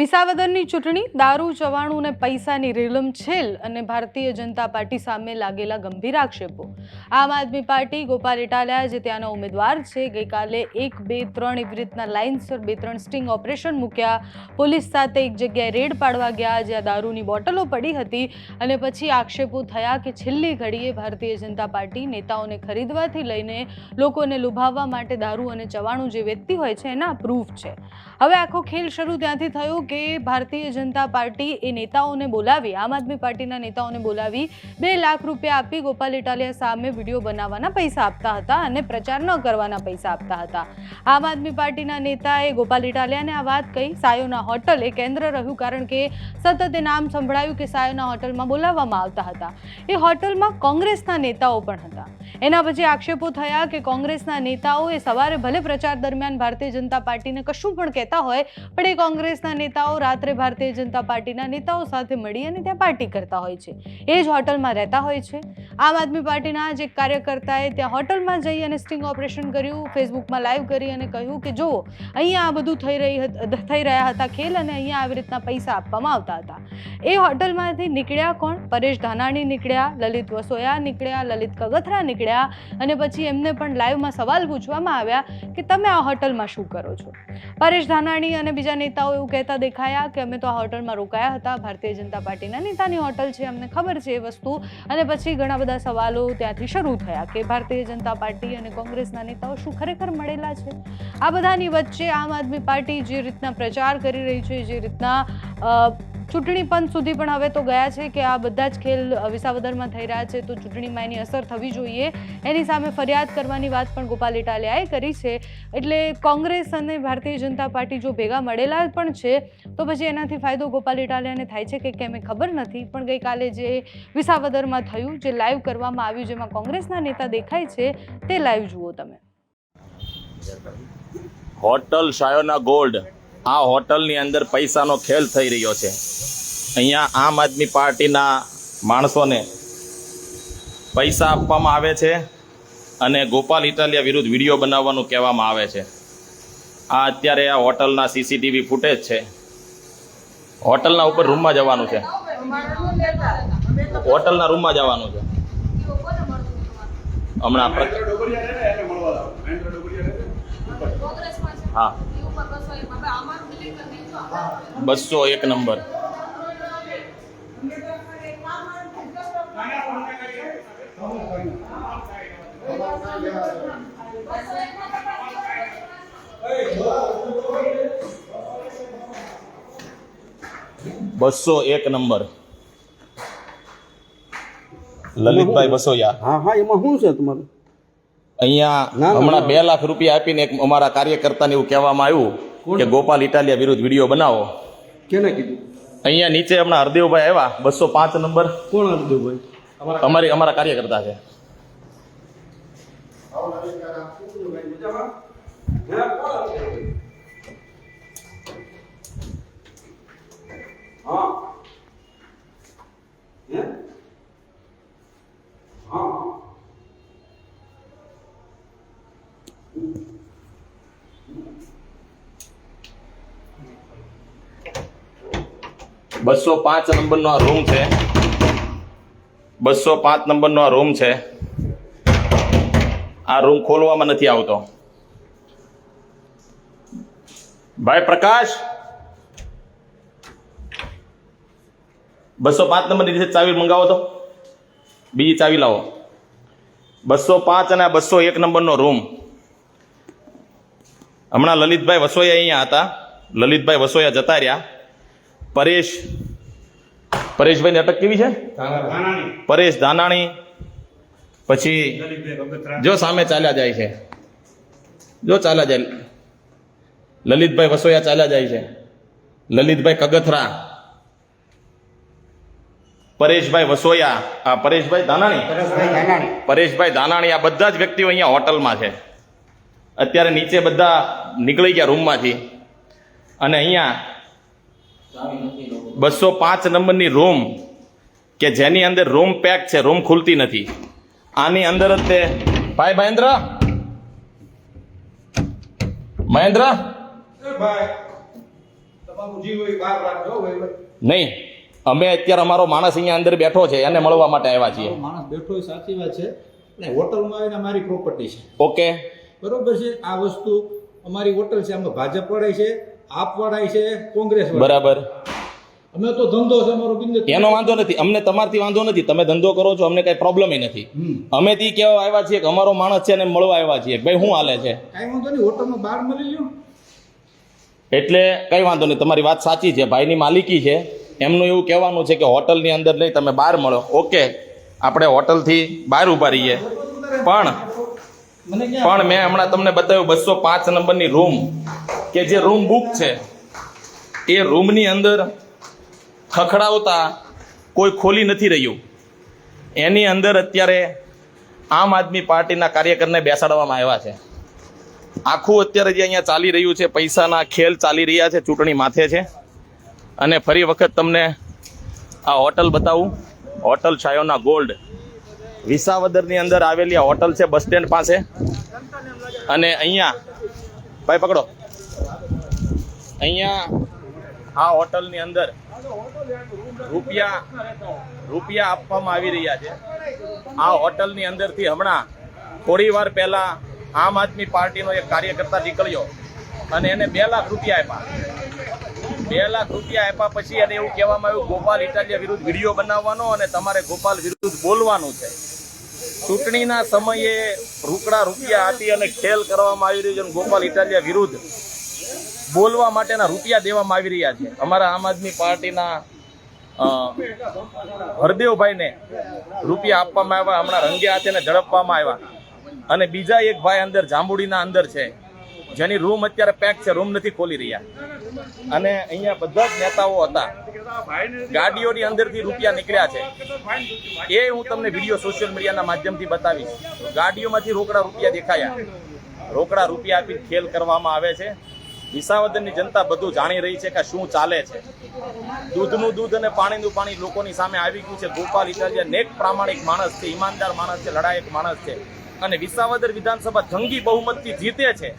વિસાવદરની ચૂંટણી, દારૂ ચવાણું અને પૈસાની રેલમછેલ અને ભારતીય જનતા પાર્ટી સામે લાગેલા ગંભીર આક્ષેપો. આમ આદમી પાર્ટી ગોપાલ ઇટાલિયા જે ત્યાંના ઉમેદવાર છે, ગઈકાલે એક, બે, ત્રણ એવી રીતના લાઇન્સર બે, ત્રણ સ્ટિંગ ઓપરેશન મૂક્યા. પોલીસ સાથે એક જગ્યાએ રેડ પાડવા ગયા, જ્યાં દારૂની બોટલો પડી હતી અને પછી આક્ષેપો થયા કે છેલ્લી ઘડીએ ભારતીય જનતા પાર્ટી નેતાઓને ખરીદવાથી લઈને લોકોને લુભાવવા માટે દારૂ અને ચવાણું જે વેચતી હોય છે, એના પ્રૂફ છે. હવે આખો ખેલ શરૂ ત્યાંથી થયો કે ભારતીય જનતા પાર્ટી એ નેતાઓને બોલાવી, આમ આદમી પાર્ટીના નેતાઓને બોલાવી બે લાખ રૂપિયા આપી ગોપાલ ઇટાલિયા સામે વીડિયો બનાવવાના પૈસા આપતા હતા અને પ્રચાર ન કરવાના પૈસા આપતા હતા. આમ આદમી પાર્ટીના નેતાએ ગોપાલ ઇટાલિયાને આ વાત કહી, સાયોના હોટલ એ કેન્દ્ર રહ્યું કારણ કે સતત એ નામ સંભળાયું કે સાયોના હોટલમાં બોલાવવામાં આવતા હતા. એ હોટલમાં કોંગ્રેસના નેતાઓ પણ હતા. એના પછી આક્ષેપો થયા કે કોંગ્રેસના નેતાઓ એ સવારે ભલે પ્રચાર દરમિયાન ભારતીય જનતા પાર્ટીને કશું પણ કહેતા હોય, પણ એ કોંગ્રેસના નેતાઓ રાત્રે ભારતીય જનતા પાર્ટીના નેતાઓ સાથે મળી અને ત્યાં પાર્ટી કરતા હોય છે. એ જ હોટલમાં રહેતા હોય છે. આમ આદમી પાર્ટીના જ એક કાર્યકર્તાએ ત્યાં હોટલમાં જઈ અને સ્ટિંગ ઓપરેશન કર્યું, ફેસબુકમાં લાઈવ કરી અને કહ્યું કે જુઓ, અહીંયા આ બધું થઈ રહી થઈ રહ્યા હતા ખેલ અને અહીંયા આવી રીતના પૈસા આપવામાં આવતા હતા. એ હોટલમાંથી નીકળ્યા કોણ? પરેશ ધાનાણી નીકળ્યા, લલિત વસોયા નીકળ્યા, લલિત કગથરા નીકળ્યા. અને પછી એમને પણ લાઈવમાં સવાલ પૂછવામાં આવ્યા કે તમે આ હોટલમાં શું કરો છો? પરેશ ધાનાણી અને બીજા નેતાઓ એવું કહેતા દેખાયા કે અમે તો આ હોટલમાં રોકાયા હતા. ભારતીય જનતા પાર્ટીના નેતાની હોટલ છે, અમને ખબર છે એ વસ્તુ. અને પછી ઘણા બધા સવાલો ત્યાંથી શરૂ થયા કે ભારતીય જનતા પાર્ટી અને કોંગ્રેસના નેતાઓ શું ખરેખર મળેલા છે? આ બધાની વચ્ચે આમ આદમી પાર્ટી જે રીતના પ્રચાર કરી રહી છે, જે રીતના ચૂંટણી પંચ સુધી પણ હવે તો ગયા છે કે આ બધા જ ખેલ વિસાવદરમાં થઈ રહ્યા છે, તો ચૂંટણીમાં એની અસર થવી જોઈએ. એની સામે ફરિયાદ કરવાની વાત પણ ગોપાલ ઇટાલિયાએ કરી છે. એટલે કોંગ્રેસ અને ભારતીય જનતા પાર્ટી જો ભેગા મળેલા પણ છે, તો પછી એનાથી ફાયદો ગોપાલ ઇટાલિયાને થાય છે કે કેમ એ ખબર નથી. પણ ગઈકાલે જે વિસાવદરમાં થયું, જે લાઈવ કરવામાં આવ્યું, જેમાં કોંગ્રેસના નેતા દેખાય છે, તે લાઈવ જુઓ તમે. Hotel Shayona gold. આ હોટલની અંદર પૈસાનો ખેલ થઈ રહ્યો છે. અહીંયા આમ આદમી પાર્ટીના માણસોને પૈસા આપવામાં આવે છે અને ગોપાલ ઇટાલિયા વિરુદ્ધ વીડિયો બનાવવાનું કહેવામાં આવે છે. આ અત્યારે આ હોટલના સીસીટીવી ફૂટેજ છે. હોટલના ઉપર રૂમમાં જવાનું છે. હોટલના રૂમમાં જવાનું છે. હમણાં હા. બસો એક નંબર. બસો એક નંબર. લલિતભાઈ બસોયા હા હા એમાં શું છે તમારું? અહીંયા હમણાં બે લાખ રૂપિયા આપીને એક અમારા કાર્યકર્તાને એવું કહેવામાં આવ્યું કે ગોપાલ ઇટાલિયા વિરુદ્ધ વીડિયો બનાવો. કેને કીધું? અહીંયા નીચે હમણાં હરદેવભાઈ આવ્યા બસો પાંચ નંબર. કોણ હરદેવભાઈ? અમારી અમારા કાર્યકર્તા છે. બસો પાંચ નંબરનો આ રૂમ છે. બસો પાંચ નંબરનો આ રૂમ છે. આ રૂમ ખોલવામાં નથી આવતો. ભાઈ પ્રકાશ! બસો પાંચ નંબરની રીતે ચાવી મંગાવો તો. બીજી ચાવી લાવો. બસો પાંચ અને બસો એક નંબરનો રૂમ. હમણાં લલિતભાઈ વસોયા અહીંયા હતા. લલિતભાઈ વસોયા જતા રહ્યા. પરેશ. પરેશભાઈની અટક કેવી છે? પરેશ ધાનાણી. પછી જો સામે ચાલ્યા જાય છે. જો ચાલ્યા જાય. લલિતભાઈ વસોયા ચાલ્યા જાય છે. લલિતભાઈ કગથરા. પરેશભાઈ વસોયા. આ પરેશભાઈ ધાનાણી. પરેશભાઈ ધાનાણી, આ બધા જ વ્યક્તિઓ અહીંયા હોટલમાં છે. અત્યારે નીચે બધા નીકળી ગયા રૂમમાંથી. અને અહીંયા બસો પાંચ નંબરની રૂમ કે જેની અંદર રૂમ પેક છે રૂમ ખુલતી નથી. આની અંદર જ તે ભાઈ મહેન્દ્ર? મહેન્દ્ર? નહીં અમે અત્યારે અમારો માણસ અહીંયા અંદર બેઠો છે એને મળવા માટે આવ્યા છીએ. માણસ બેઠો સાચી વાત છે. અને હોટલમાં આવીને મારી પ્રોપર્ટી છે. ઓકે. બરોબર છે આ વસ્તુ અમારી હોટલ છે અમે ભાજપ પડે છે. આપ વાળાય છે કોંગ્રેસ બરાબર. અમે તો ધંધો છે અમારો બિઝનેસ એનો વાંધો નથી. અમને તમારથી વાંધો નથી. તમે ધંધો કરો છો અમને કઈ પ્રોબ્લેમ નથી. અમે થી કેવા આવ્યા છીએ કે અમારો માણસ છે ને મળવા આવ્યા છીએ. ભાઈ શું હાલે છે? કઈ વાંધો નહીં હોટલમાં બહાર મળી લ્યો. એટલે કઈ વાંધો નહીં તમારી વાત સાચી છે. ભાઈની માલિકી છે. એમનું એવું કહેવાનું છે કે હોટલની અંદર લઈ તમે બહાર મળો. ઓકે આપણે હોટલથી બહાર ઊભા રહીએ. પણ પણ મેં હમણાં તમને બતાવ્યું બસો પાંચ નંબરની રૂમ કે જે રૂમ બુક છે, એ રૂમની અંદર ખખડાવતા કોઈ ખોલી નથી રહ્યું. એની અંદર અત્યારે આમ આદમી પાર્ટીના કાર્યકરને બેસાડવામાં આવ્યા છે. આખું અત્યારે જે અહીંયા ચાલી રહ્યું છે, પૈસાના ખેલ ચાલી રહ્યા છે, ચૂંટણી માથે છે. અને ફરી વખત તમને આ હોટલ બતાવું. Hotel Chhayona gold. વિસાવદરની અંદર આવેલી આ હોટલ છે, બસ સ્ટેન્ડ પાસે. અને અહીંયા, ભાઈ પકડો. અહીંયા આ હોટલની અંદર રૂપિયા રૂપિયા આપવામાં આવી રહ્યા છે. આ હોટલની અંદરથી હમણાં થોડી વાર પહેલાં આમ આદમી પાર્ટીનો એક કાર્યકર્તા નીકળ્યો અને એને બે લાખ રૂપિયા આપ્યા. બે લાખ રૂપિયા આપ્યા પછી એને એવું કહેવામાં આવ્યું, ગોપાલ ઇટાલિયા વિરુદ્ધ વીડિયો બનાવવાનો અને તમારે ગોપાલ વિરુદ્ધ બોલવાનું છે. ચૂંટણીના સમયે રોકડા રૂપિયા આપી અને ખેલ કરવામાં આવી રહ્યું છે ગોપાલ ઇટાલિયા વિરુદ્ધ બોલવા માટેના રૂપિયા દેવામાં આવી રહ્યા છે. અમારા આમ આદમી પાર્ટીના હરદેવભાઈને રૂપિયા આપવામાં આવ્યા, હમણાં રંગે હાથેને ઝડપવામાં આવ્યા. અને બીજા એક ભાઈ અંદર, જાંબુડીના અંદર છે, જેની રૂમ અત્યારે પેક છે, રૂમ નથી ખોલી રહ્યા. અને અહીંયા બધા જ નેતાઓ હતા. ગાડીઓની અંદરથી રૂપિયા નીકળ્યા છે. એ હું તમને વીડિયો સોશિયલ મીડિયાના માધ્યમથી બતાવીશ. ગાડીઓમાંથી રોકડા રૂપિયા દેખાયા. રોકડા રૂપિયા આપી ખેલ કરવામાં આવે છે. વિસાવદરની જનતા બધું જાણી રહી છે કે શું ચાલે છે. દૂધનું દૂધ અને પાણીનું પાણી લોકોની સામે આવી ગયું છે. ગોપાલ ઇટાલિયા નેક પ્રામાણિક માણસ છે, ઈમાનદાર માણસ છે, લડાયક માણસ છે. અને વિસાવદર વિધાનસભા જંગી બહુમતથી જીતે છે.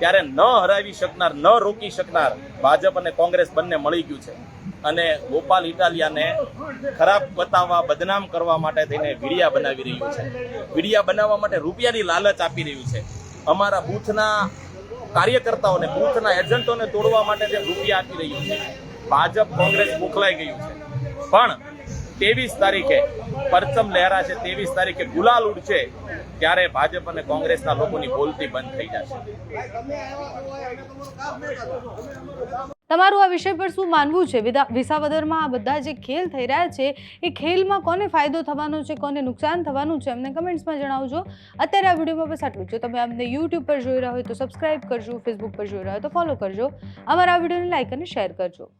ત્યારે ન હરાવી શકનાર, ન રોકી શકનાર ભાજપ અને કોંગ્રેસ બંને મળી ગયું છે. અને ગોપાલ ઇટાલિયાને ખરાબ બતાવવા, બદનામ કરવા માટે થઈને વિડિયા બનાવી રહ્યું છે. વિડિયા બનાવવા માટે રૂપિયાની લાલચ આપી રહ્યું છે. અમારા બૂથના કાર્યકર્તાઓને, બુથના એજન્ટોને તોડવા માટે તે રૂપિયા આપી રહ્યું છે, ભાજપ કોંગ્રેસ મોકલાઈ ગયું છે. પણ ત્રેવીસ તારીખે પરચમ લહેરા છે, ત્રેવીસ તારીખે ગુલાલ ઉડશે ત્યારે ભાજપ અને કોંગ્રેસના લોકોની બોલતી બંધ થઈ જશે. તમારું આ વિષય પર શું માનવું છે? વિદા- વિસાવદરમાં આ બધા જે ખેલ થઈ રહ્યા છે, એ ખેલમાં કોને ફાયદો થવાનો છે, કોને નુકસાન થવાનું છે, અમને કમેન્ટ્સમાં જણાવજો. અત્યારે આ વિડીયોમાં બસ આટલું જો. તમે અમને યુટ્યુબ પર જોઈ રહ્યા હોય તો સબસ્ક્રાઇબ કરજો, ફેસબુક પર જોઈ રહ્યા હોય તો ફોલો કરજો. અમારા આ વિડીયોને લાઇક અને શેર કરજો.